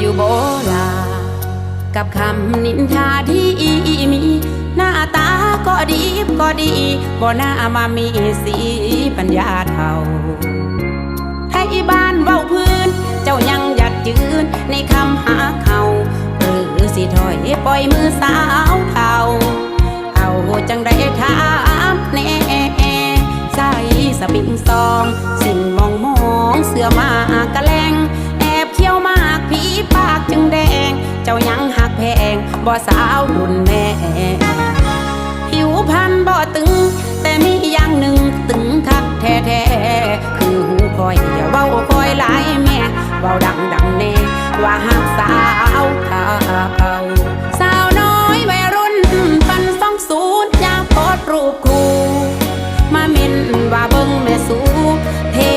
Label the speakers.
Speaker 1: อยู่โบรากับคำนินทาที่มี หน้าตาก็ดีก็ดีบ่น่ามามีสีปัญญาเท่าให้บ้านเว้าพื้น เจ้ายังอยากยืนในคำหาเขาหรือสิถอยปล่อยมือสาวเท่าเอาจังได้ถามแน่ใส่สปิงซอง บ่สาวรุ่นแม่ ผิวพันบ่ตึง แต่มีอย่างหนึ่งตึงคักแท้ๆ คือหูคอยอย่าเว้าคอยหลายแม่เว้าดังดังแน่ว่าหา